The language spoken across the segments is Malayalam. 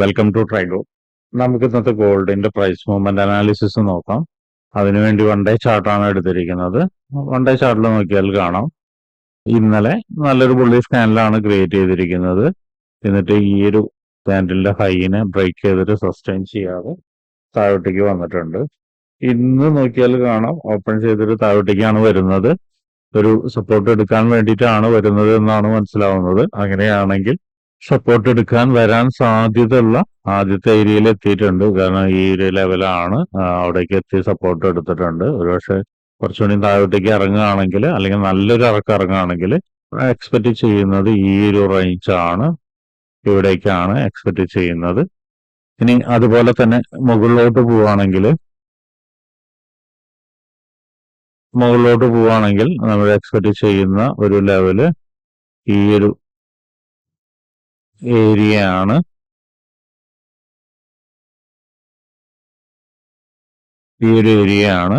വെൽക്കം ടു ട്രൈഗോ നമുക്ക് ഇന്നത്തെ ഗോൾഡിന്റെ പ്രൈസ് മൂവ്മെന്റ് അനാലിസിസ് നോക്കാം. അതിനുവേണ്ടി വൺ ഡേ ചാർട്ടാണ് എടുത്തിരിക്കുന്നത്. വൺ ഡേ ചാർട്ടിൽ നോക്കിയാൽ കാണാം. ഇന്നലെ നല്ലൊരു പുള്ളി സ്കാനിലാണ് ക്രിയേറ്റ് ചെയ്തിരിക്കുന്നത്. എന്നിട്ട് ഈ ഒരു സ്റ്റാൻഡിന്റെ ഹൈനെ ബ്രേക്ക് ചെയ്തിട്ട് സസ്റ്റെയിൻ ചെയ്യാതെ താഴോട്ടേക്ക് വന്നിട്ടുണ്ട്. ഇന്ന് നോക്കിയാൽ കാണാം. ഓപ്പൺ ചെയ്തിട്ട് താഴോട്ടേക്കാണ് വരുന്നത്. ഒരു സപ്പോർട്ട് എടുക്കാൻ വേണ്ടിയിട്ടാണ് വരുന്നത് എന്നാണ് മനസ്സിലാവുന്നത്. അങ്ങനെയാണെങ്കിൽ സപ്പോർട്ട് എടുക്കാൻ വരാൻ സാധ്യതയുള്ള ആദ്യത്തെ ഏരിയയിൽ എത്തിയിട്ടുണ്ട്. കാരണം ഈ ഒരു ലെവലാണ് അവിടേക്ക് എത്തി സപ്പോർട്ട് എടുത്തിട്ടുണ്ട്. ഒരുപക്ഷെ കുറച്ചുകൂടി താഴോട്ടേക്ക് ഇറങ്ങുകയാണെങ്കിൽ അല്ലെങ്കിൽ നല്ലൊരു ഇറക്കം ഇറങ്ങുകയാണെങ്കിൽ എക്സ്പെക്ട് ചെയ്യുന്നത് ഈ ഒരു റേഞ്ചാണ് ഇവിടേക്കാണ് എക്സ്പെക്ട് ചെയ്യുന്നത്. ഇനി അതുപോലെ തന്നെ മുകളിലോട്ട് പോവുകയാണെങ്കിൽ മുകളിലോട്ട് പോവുകയാണെങ്കിൽ നമ്മൾ എക്സ്പെക്ട് ചെയ്യുന്ന ഒരു ലെവൽ ഈ ഒരു ഏരിയ ആണ്. ഈ ഏരിയ ആണ്.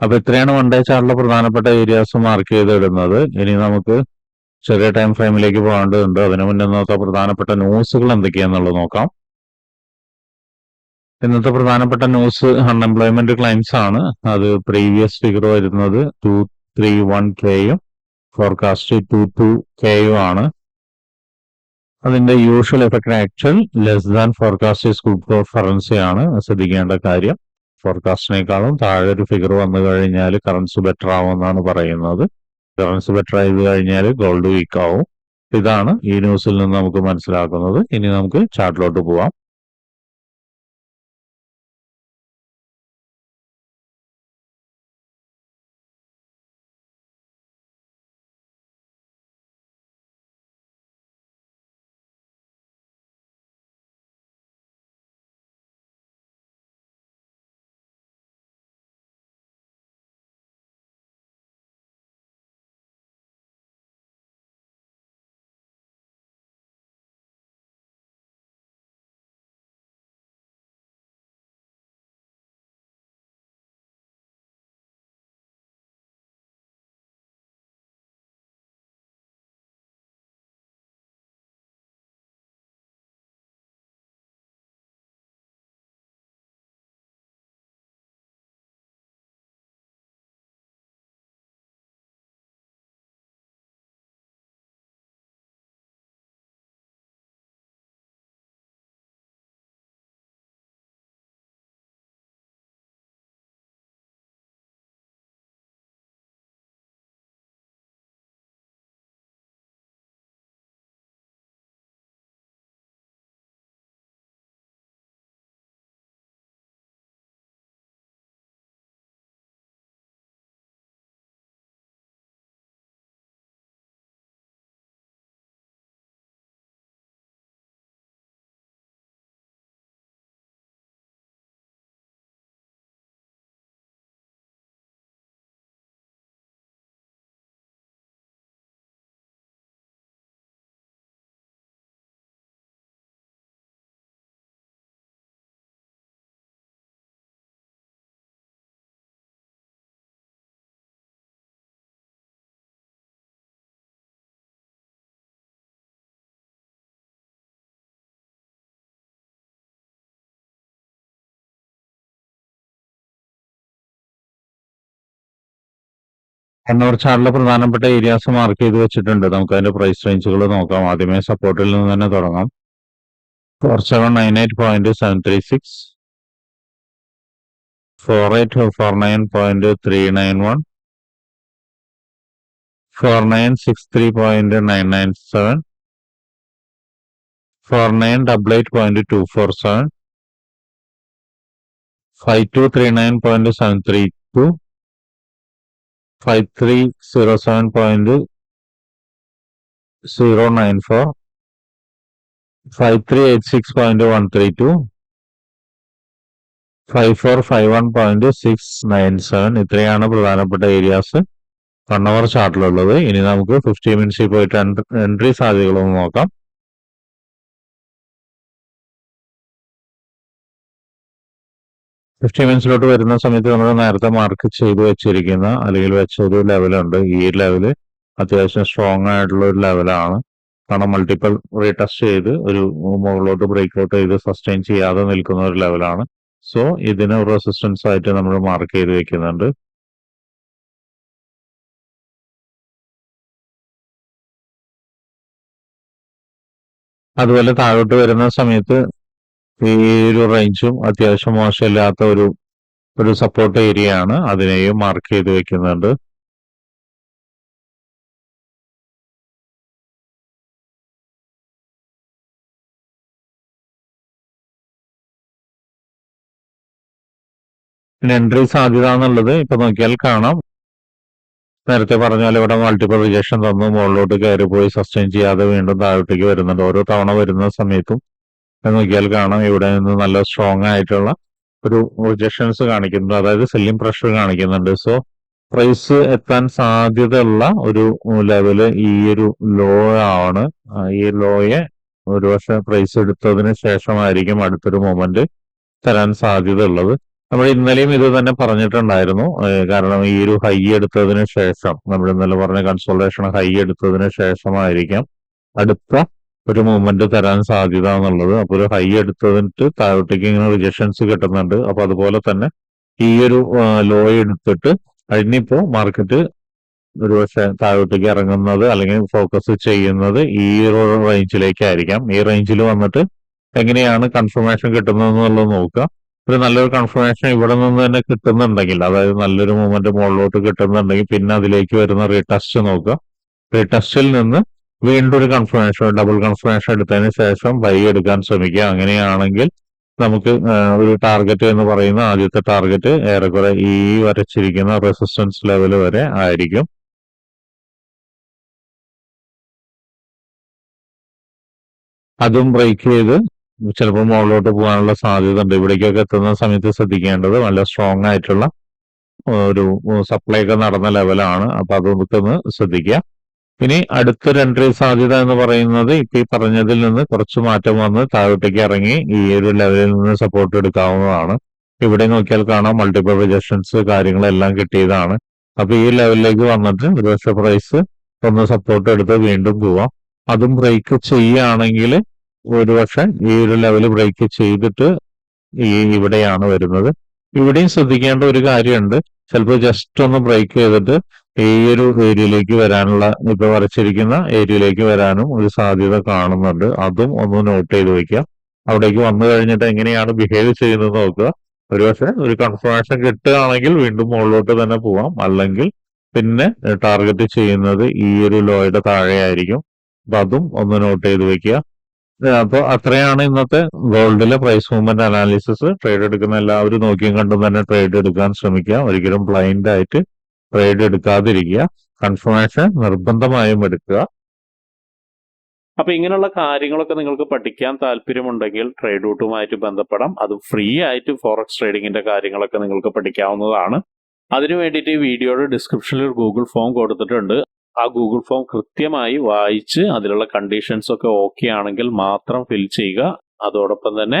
അപ്പൊ ഇത്രയാണ് വൺ ഡേ ചാർട്ടിലെ പ്രധാനപ്പെട്ട ഏരിയാസ് മാർക്ക് ചെയ്തിടുന്നത്. ഇനി നമുക്ക് ചെറിയ ടൈം ഫ്രെയിമിലേക്ക് പോകേണ്ടതുണ്ട്. അതിനു മുന്നേ ഇന്നത്തെ പ്രധാനപ്പെട്ട ന്യൂസുകൾ എന്തൊക്കെയാന്നുള്ളത് നോക്കാം. ഇന്നത്തെ പ്രധാനപ്പെട്ട ന്യൂസ് അൺഎംപ്ലോയ്മെന്റ് ക്ലെയിംസ് ആണ്. അത് പ്രീവിയസ് ഫിഗർ വരുന്നത് ടു ത്രീ വൺ കെയും ഫോർകാസ്റ്റ് ടു ടു കെയും ആണ്. അതിന്റെ usual effect actual less than forecast for ഫറൻസി ആണ്. ശ്രദ്ധിക്കേണ്ട കാര്യം. ഫോർകാസ്റ്റിനേക്കാളും താഴെ ഒരു ഫിഗർ വന്നു കഴിഞ്ഞാൽ കറൻസി ബെറ്റർ ആവുമെന്നാണ് പറയുന്നത്. കറൻസി ബെറ്റർ ആയി കഴിഞ്ഞാൽ ഗോൾഡ് വീക്ക് ആവും. ഇതാണ് ഈ ന്യൂസിൽ നിന്ന് നമുക്ക് മനസ്സിലാക്കുന്നത്. ഇനി നമുക്ക് ചാർട്ടിലോട്ട് പോവാം. എന്നൂർ ചാർട്ടിലെ പ്രധാനപ്പെട്ട ഏരിയാസ് മാർക്ക് ചെയ്ത് വെച്ചിട്ടുണ്ട്. നമുക്ക് അതിന്റെ പ്രൈസ് റേഞ്ചുകൾ നോക്കാം. ആദ്യമേ സപ്പോർട്ടിൽ നിന്ന് തന്നെ തുടങ്ങാം. Four seven nine eight point seven three six four eight four nine point three nine one four nine six three point nine nine seven four nine double eight point two four seven five two three nine point seven three two five three zero seven point zero nine four five three eight six point one three two five four five one point six nine seven ഇത്രയാണ് പ്രധാനപ്പെട്ട ഏരിയാസ് വൺ അവർ ചാർട്ടിലുള്ളത് ഇനി നമുക്ക് ഫിഫ്റ്റി മിനിറ്റ്സിൽ പോയിട്ട് എൻട്രി സാധ്യതകളൊന്ന് നോക്കാം. ഫിഫ്റ്റി മിനിറ്റ്സിലോട്ട് വരുന്ന സമയത്ത് നമ്മൾ നേരത്തെ മാർക്ക് ചെയ്ത് വെച്ചിരിക്കുന്ന അല്ലെങ്കിൽ വെച്ച ഒരു ലെവലുണ്ട് ഈ ലെവൽ അത്യാവശ്യം സ്ട്രോങ് ആയിട്ടുള്ള ഒരു ലെവലാണ് കാരണം മൾട്ടിപ്പിൾ റീടെസ്റ്റ് ചെയ്ത് ഒരു മുകളിലോട്ട് ബ്രേക്ക് ഔട്ട് ചെയ്ത് സസ്റ്റെയിൻ ചെയ്യാതെ നിൽക്കുന്ന ഒരു ലെവലാണ് സോ ഇതിന് റെസിസ്റ്റൻസ് ആയിട്ട് നമ്മൾ മാർക്ക് ചെയ്ത് വെക്കുന്നുണ്ട്. അതുപോലെ താഴോട്ട് വരുന്ന സമയത്ത് ഈ ഒരു റേഞ്ചും അത്യാവശ്യം മോശമില്ലാത്ത ഒരു ഒരു സപ്പോർട്ട് ഏരിയ ആണ് അതിനെയും മാർക്ക് ചെയ്ത് വെക്കുന്നുണ്ട്. എൻട്രി സാധ്യത എന്നുള്ളത് ഇപ്പൊ നോക്കിയാൽ കാണാം. നേരത്തെ പറഞ്ഞ പോലെ ഇവിടെ മൾട്ടിപ്പിൾ റിജക്ഷൻ തന്നു മുകളിലോട്ട് കയറി പോയി സസ്റ്റെയിൻ ചെയ്യാതെ വീണ്ടും താഴോട്ടേക്ക് വരുന്നുണ്ട്. ഓരോ തവണ വരുന്ന സമയത്തും നോക്കിയാൽ കാണാം. ഇവിടെ നിന്ന് നല്ല സ്ട്രോങ് ആയിട്ടുള്ള ഒരു റിജക്ഷൻസ് കാണിക്കുന്നുണ്ട്. അതായത് സെല്ലിംഗ് പ്രഷർ കാണിക്കുന്നുണ്ട്. സോ പ്രൈസ് എത്താൻ സാധ്യതയുള്ള ഒരു ലെവൽ ഈ ഒരു ലോ ആണ്. ഈ ലോയെ ഒരു പക്ഷെ പ്രൈസ് എടുത്തതിന് ശേഷമായിരിക്കും അടുത്തൊരു മൊമെന്റ് തരാൻ സാധ്യത ഉള്ളത് നമ്മൾ ഇന്നലെയും ഇത് തന്നെ പറഞ്ഞിട്ടുണ്ടായിരുന്നു. കാരണം ഈ ഒരു ഹൈ എടുത്തതിന് ശേഷം നമ്മൾ ഇന്നലെ പറഞ്ഞ കൺസോൾട്ടേഷൻ ഹൈ എടുത്തതിന് ശേഷമായിരിക്കാം അടുത്ത ഒരു മൂവ്മെന്റ് തരാൻ സാധ്യത എന്നുള്ളത് അപ്പൊ ഒരു ഹൈ എടുത്തതിട്ട് താഴോട്ടേക്ക് ഇങ്ങനെ റിജക്ഷൻസ് കിട്ടുന്നുണ്ട്. അപ്പൊ അതുപോലെ തന്നെ ഈ ഒരു ലോ എടുത്തിട്ട് അതിനിപ്പോ മാർക്കറ്റ് ഒരു പക്ഷെ താഴോട്ടേക്ക് ഇറങ്ങുന്നത് അല്ലെങ്കിൽ ഫോക്കസ് ചെയ്യുന്നത് ഈ ഒരു റേഞ്ചിലേക്കായിരിക്കാം ഈ റേഞ്ചിൽ വന്നിട്ട് എങ്ങനെയാണ് കൺഫർമേഷൻ കിട്ടുന്നത് എന്നുള്ളത് നോക്കുക. ഒരു നല്ലൊരു കൺഫർമേഷൻ ഇവിടെ നിന്ന് തന്നെ കിട്ടുന്നുണ്ടെങ്കിൽ അതായത് നല്ലൊരു മൂവ്മെന്റ് മുകളിലോട്ട് കിട്ടുന്നുണ്ടെങ്കിൽ പിന്നെ അതിലേക്ക് വരുന്ന റീടെസ്റ്റ് നോക്കുക. റീടെസ്റ്റിൽ നിന്ന് വീണ്ടും ഒരു കൺഫർമേഷൻ ഡബിൾ കൺഫർമേഷൻ എടുത്തതിന് ശേഷം ബൈ എടുക്കാൻ ശ്രമിക്കുക. അങ്ങനെയാണെങ്കിൽ നമുക്ക് ഒരു ടാർഗറ്റ് എന്ന് പറയുന്ന ആദ്യത്തെ ടാർഗറ്റ് ഏറെക്കുറെ ഈ വരച്ചിരിക്കുന്ന റെസിസ്റ്റൻസ് ലെവൽ വരെ ആയിരിക്കും. അതും ബ്രേക്ക് ചെയ്ത് ചിലപ്പോൾ മുകളിലോട്ട് പോകാനുള്ള സാധ്യത ഉണ്ട് ഇവിടേക്കൊക്കെ എത്തുന്ന സമയത്ത് ശ്രദ്ധിക്കേണ്ടത് നല്ല സ്ട്രോങ് ആയിട്ടുള്ള ഒരു സപ്ലൈ ഒക്കെ നടന്ന ലെവലാണ് അപ്പൊ അതൊക്കെ ഒന്ന് ശ്രദ്ധിക്കുക. ഇനി അടുത്തൊരു എൻട്രി സാധ്യത എന്ന് പറയുന്നത് ഇപ്പൊ ഈ പറഞ്ഞതിൽ നിന്ന് കുറച്ച് മാറ്റം വന്ന് താഴോട്ടേക്ക് ഇറങ്ങി ഈ ഒരു ലെവലിൽ നിന്ന് സപ്പോർട്ട് എടുക്കാവുന്നതാണ്. ഇവിടെ നോക്കിയാൽ കാണാം മൾട്ടിപ്പിൾ പ്രൊജക്ഷൻസ് കാര്യങ്ങളെല്ലാം കിട്ടിയതാണ്. അപ്പൊ ഈ ലെവലിലേക്ക് വന്നിട്ട് ഒരുപക്ഷെ പ്രൈസ് ഒന്ന് സപ്പോർട്ട് എടുത്ത് വീണ്ടും പോവാം. അതും ബ്രേക്ക് ചെയ്യുകയാണെങ്കിൽ ഒരുപക്ഷെ ഈ ഒരു ലെവൽ ബ്രേക്ക് ചെയ്തിട്ട് ഈ ഇവിടെയാണ് വരുന്നത്. ഇവിടെയും ശ്രദ്ധിക്കേണ്ട ഒരു കാര്യമുണ്ട്. ചിലപ്പോൾ ജസ്റ്റ് ഒന്ന് ബ്രേക്ക് ചെയ്തിട്ട് ഈ ഒരു ഏരിയയിലേക്ക് വരാനുള്ള ഇപ്പൊ വരച്ചിരിക്കുന്ന ഏരിയയിലേക്ക് വരാനും ഒരു സാധ്യത കാണുന്നുണ്ട്. അതും ഒന്ന് നോട്ട് ചെയ്ത് വെക്കാം അവിടേക്ക് വന്നു കഴിഞ്ഞിട്ട് എങ്ങനെയാണ് ബിഹേവ് ചെയ്യുന്നത് നോക്കുക. ഒരുപക്ഷെ ഒരു കൺഫർമേഷൻ കിട്ടുകയാണെങ്കിൽ വീണ്ടും മുകളിലോട്ട് തന്നെ പോവാം. അല്ലെങ്കിൽ പിന്നെ ടാർഗറ്റ് ചെയ്യുന്നത് ഈ ഒരു ലോയുടെ താഴെയായിരിക്കും. അപ്പൊ അതും ഒന്ന് നോട്ട് ചെയ്ത് വെക്കുക. അപ്പോൾ അത്രയാണ് ഇന്നത്തെ ഗോൾഡിലെ പ്രൈസ് മൂവ്മെന്റ് അനാലിസിസ് ട്രേഡ് എടുക്കുന്ന എല്ലാവരും നോക്കിയും കണ്ടും തന്നെ ട്രേഡ് എടുക്കാൻ ശ്രമിക്കുക. ഒരിക്കലും ബ്ലൈൻഡ് ആയിട്ട് ട്രേഡ് എടുക്കാതിരിക്കുക കൺഫർമേഷൻ നിർബന്ധമായും എടുക്കുക. അപ്പൊ ഇങ്ങനെയുള്ള കാര്യങ്ങളൊക്കെ നിങ്ങൾക്ക് പഠിക്കാൻ താല്പര്യമുണ്ടെങ്കിൽ ട്രേഡ് റൂട്ടുമായിട്ട് ബന്ധപ്പെടാം. അത് ഫ്രീ ആയിട്ട് ഫോറക്സ് ട്രേഡിങ്ങിന്റെ കാര്യങ്ങളൊക്കെ നിങ്ങൾക്ക് പഠിക്കാവുന്നതാണ്. അതിനു വേണ്ടിയിട്ട് ഈ വീഡിയോയുടെ ഡിസ്ക്രിപ്ഷനിൽ ഒരു ഗൂഗിൾ ഫോം കൊടുത്തിട്ടുണ്ട്. ആ ഗൂഗിൾ ഫോം കൃത്യമായി വായിച്ച് അതിലുള്ള കണ്ടീഷൻസ് ഒക്കെ ഓക്കെ ആണെങ്കിൽ മാത്രം ഫിൽ ചെയ്യുക. അതോടൊപ്പം തന്നെ